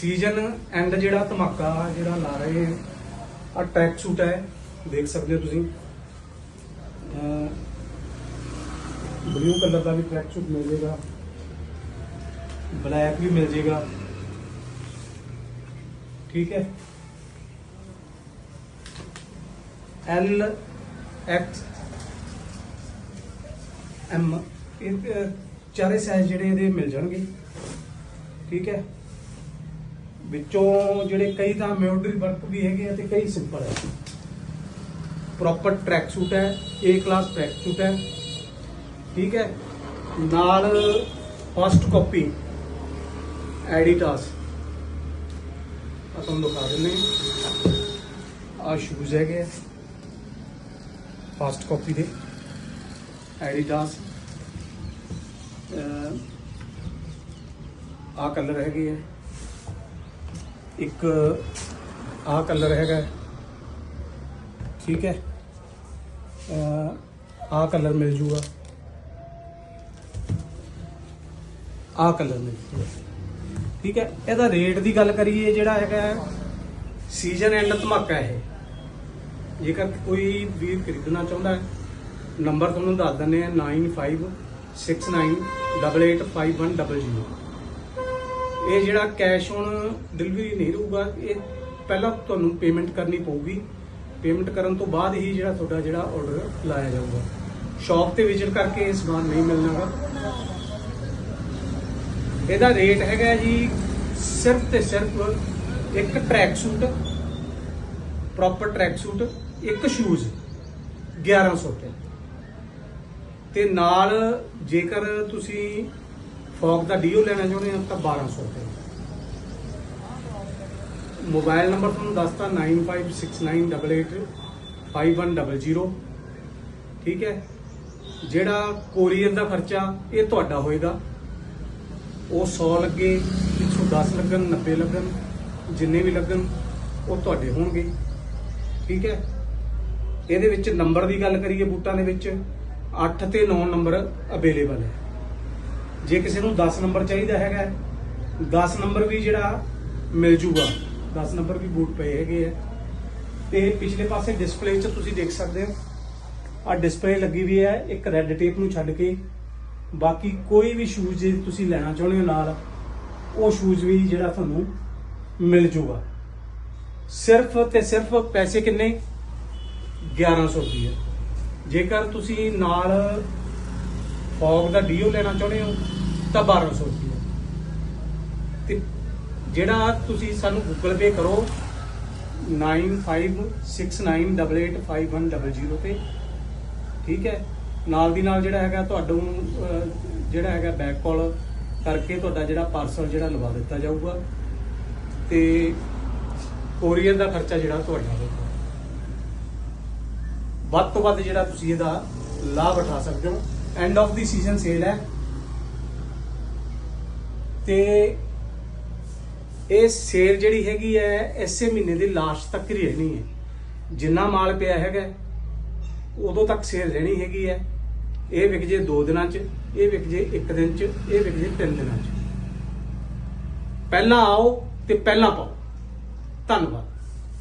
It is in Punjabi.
ਸੀਜ਼ਨ ਐਂਡ ਜਿਹੜਾ ਧਮਾਕਾ, ਜਿਹੜਾ ਲਾ ਰਹੇ ਆ, ਟਰੈਕ ਸੂਟ ਹੈ, ਦੇਖ ਸਕਦੇ ਹੋ ਤੁਸੀਂ। ਬਲੂ ਕਲਰ ਦਾ ਵੀ ਟਰੈਕ ਸੂਟ ਮਿਲ ਜਾਏਗਾ ਬਲੈਕ ਵੀ ਮਿਲ ਜਾਏਗਾ ਠੀਕ ਹੈ। ਐਲ ਐਕਸ ਐਮ ਇਹ ਚਾਰੇ ਸਾਈਜ਼ ਜਿਹੜੇ ਇਹਦੇ ਮਿਲ ਜਾਣਗੇ। ਠੀਕ ਹੈ। ਵਿੱਚੋਂ ਜਿਹੜੇ ਕਈ ਤਾਂ ਐਮਬ੍ਰੋਇਡਰੀ ਵਰਕ ਵੀ ਹੈਗੇ ਆ ਤੇ ਕਈ ਸਿੰਪਲ ਹੈ ਪ੍ਰੋਪਰ ਟਰੈਕ ਸੂਟ ਹੈ ਏ ਕਲਾਸ ਟਰੈਕ ਸੂਟ ਹੈ। ਠੀਕ ਹੈ? ਨਾਲ ਫਸਟ ਕਾਪੀ ਐਡੀਟਾਸ ਆ ਤੁਹਾਨੂੰ ਦਿਖਾ ਦਿੰਦੇ ਆ ਸ਼ੂਜ਼ ਹੈਗੇ ਆ। ਫਸਟ ਕਾਪੀ ਦੇ ਐਡੀਟਾਸ ਆ ਕਲਰ ਹੈਗੇ ਆ। ਇੱਕ ਆ ਕਲਰ ਹੈਗਾ। ਠੀਕ ਹੈ। ਆ ਕਲਰ ਮਿਲ ਜੂਗਾ। ਆ ਕਲਰ ਮਿਲ ਜੂਗਾ। ਠੀਕ ਹੈ। ਇਹਦਾ ਰੇਟ ਦੀ ਗੱਲ ਕਰੀਏ, ਜਿਹੜਾ ਹੈਗਾ ਸੀਜ਼ਨ ਐਂਡ ਧਮਾਕਾ ਇਹ। ਜੇਕਰ ਕੋਈ ਵੀਰ ਖਰੀਦਣਾ ਚਾਹੁੰਦਾ ਹੈ, ਨੰਬਰ ਤੁਹਾਨੂੰ ਦੱਸ ਦਿੰਦੇ ਆ 9569885100 ਇਹ ਜਿਹੜਾ ਕੈਸ਼ ਔਨ ਡਿਲੀਵਰੀ ਨਹੀਂ ਰਹੂਗਾ, ਇਹ ਪਹਿਲਾਂ ਤੁਹਾਨੂੰ ਪੇਮੈਂਟ ਕਰਨੀ ਪਊਗੀ। ਪੇਮੈਂਟ ਕਰਨ ਤੋਂ ਬਾਅਦ ਹੀ ਜਿਹੜਾ ਤੁਹਾਡਾ ਜਿਹੜਾ ਆਰਡਰ ਲਾਇਆ ਜਾਊਗਾ। ਸ਼ਾਪ ਤੇ ਵਿਜ਼ਿਟ ਕਰਕੇ ਇਹ ਸਮਾਨ ਨਹੀਂ ਮਿਲਣਾਗਾ ਇਹਦਾ ਰੇਟ ਹੈਗਾ ਜੀ, ਸਿਰਫ ਤੇ ਸਿਰਫ ਇੱਕ track suit proper track suit ਇੱਕ ਸ਼ੂਜ਼ 1100 ਰੁਪਏ। ਤੇ ਨਾਲ ਜੇਕਰ ਤੁਸੀਂ ਫੌਗ ਦਾ ਡੀਓ ਲੈਣਾ ਚਾਹੁੰਦੇ ਹੋ ਤਾਂ 1200 ਰੁਪਏ। ਮੋਬਾਈਲ ਨੰਬਰ ਤੁਹਾਨੂੰ ਦੱਸਤਾ 9569885100 ਠੀਕ ਹੈ? ਜਿਹੜਾ ਕੋਰੀਅਰ ਦਾ ਖਰਚਾ, ਇਹ ਤੁਹਾਡਾ ਹੋਏਗਾ। ਉਹ 100 ਲੱਗੇ 110 ਲੱਗਣ 90 ਲੱਗਣ, ਜਿੰਨੇ ਵੀ ਲੱਗਣ, ਉਹ ਤੁਹਾਡੇ ਹੋਣਗੇ। ਠੀਕ ਹੈ? ਇਹਦੇ ਵਿੱਚ ਨੰਬਰ ਦੀ ਗੱਲ ਕਰੀਏ ਬੂਟਾਂ ਦੇ ਵਿੱਚ 8 ਤੇ 9 ਨੰਬਰ ਅਵੇਲੇਬਲ ਹੈ। ਜੇ ਕਿਸੇ ਨੂੰ 10 ਨੰਬਰ ਚਾਹੀਦਾ ਹੈਗਾ 10 ਨੰਬਰ ਵੀ ਜਿਹੜਾ ਮਿਲ ਜੂਗਾ। 10 ਨੰਬਰ ਵੀ ਬੂਟ ਪਏ ਹੈਗੇ ਆ। ਤੇ ਪਿਛਲੇ ਪਾਸੇ ਡਿਸਪਲੇ 'ਚ ਤੁਸੀਂ ਦੇਖ ਸਕਦੇ ਹੋ ਆ ਡਿਸਪਲੇ ਲੱਗੀ ਵੀ ਹੈ, ਇੱਕ ਰੈੱਡ ਟੇਪ ਨੂੰ ਛੱਡ ਕੇ। ਬਾਕੀ ਕੋਈ ਵੀ ਸ਼ੂਜ਼ ਜੇ ਤੁਸੀਂ ਲੈਣਾ ਚਾਹੁੰਦੇ ਹੋ ਨਾਲ, ਉਹ ਸ਼ੂਜ਼ ਵੀ ਜਿਹੜਾ ਤੁਹਾਨੂੰ ਮਿਲ ਜੂਗਾ। ਸਿਰਫ ਤੇ ਸਿਰਫ ਪੈਸੇ ਕਿੰਨੇ? 1100 ਰੁਪਏ ਜੇਕਰ ਤੁਸੀਂ ਨਾਲ ਫੌਗ ਦਾ ਡੀਓ ਲੈਣਾ ਚਾਹੁੰਦੇ ਹੋ ਤਾਂ 1200 ਰੁਪਏ ਤੇ ਜਿਹੜਾ ਤੁਸੀਂ ਸਾਨੂੰ ਗੂਗਲ ਪੇ ਕਰੋ 9569885100 ਤੇ, ਠੀਕ ਹੈ? ਨਾਲ ਦੀ ਨਾਲ ਜਿਹੜਾ ਹੈਗਾ ਤੁਹਾਨੂੰ ਜਿਹੜਾ ਹੈਗਾ ਬੈਕ ਕਾਲ ਕਰਕੇ ਤੁਹਾਡਾ ਜਿਹੜਾ ਪਾਰਸਲ ਜਿਹੜਾ ਲਵਾ ਦਿੱਤਾ ਜਾਊਗਾ ਤੇ ਕੋਰੀਅਰ ਦਾ ਖਰਚਾ ਜਿਹੜਾ ਤੁਹਾਡਾ ਹੋਊਗਾ। ਵੱਧ ਤੋਂ ਵੱਧ ਜਿਹੜਾ ਤੁਸੀਂ ਇਹਦਾ ਲਾਭ ਉਠਾ ਸਕਦੇ ਹੋ। End of the season sale ਹੈ। ਤੇ ਇਹ ਸੇਲ ਜਿਹੜੀ ਹੈਗੀ ਹੈ, ਇਸੇ ਮਹੀਨੇ ਦੀ ਲਾਸਟ ਤੱਕ ਹੀ ਰਹਿਣੀ ਹੈ। ਜਿੰਨਾ ਮਾਲ ਪਿਆ ਹੈਗਾ, ਉਦੋਂ ਤੱਕ ਸੇਲ ਰਹਿਣੀ ਹੈਗੀ ਹੈ। ਇਹ ਵਿਕ ਜੇ 2 ਦਿਨਾਂ 'ਚ, ਇਹ ਵਿਕ ਜੇ 1 ਦਿਨ 'ਚ, ਇਹ ਵਿਕ ਜੇ 3 ਦਿਨਾਂ 'ਚ। ਪਹਿਲਾਂ ਆਓ ਤੇ ਪਹਿਲਾਂ ਪਾਓ। ਧੰਨਵਾਦ।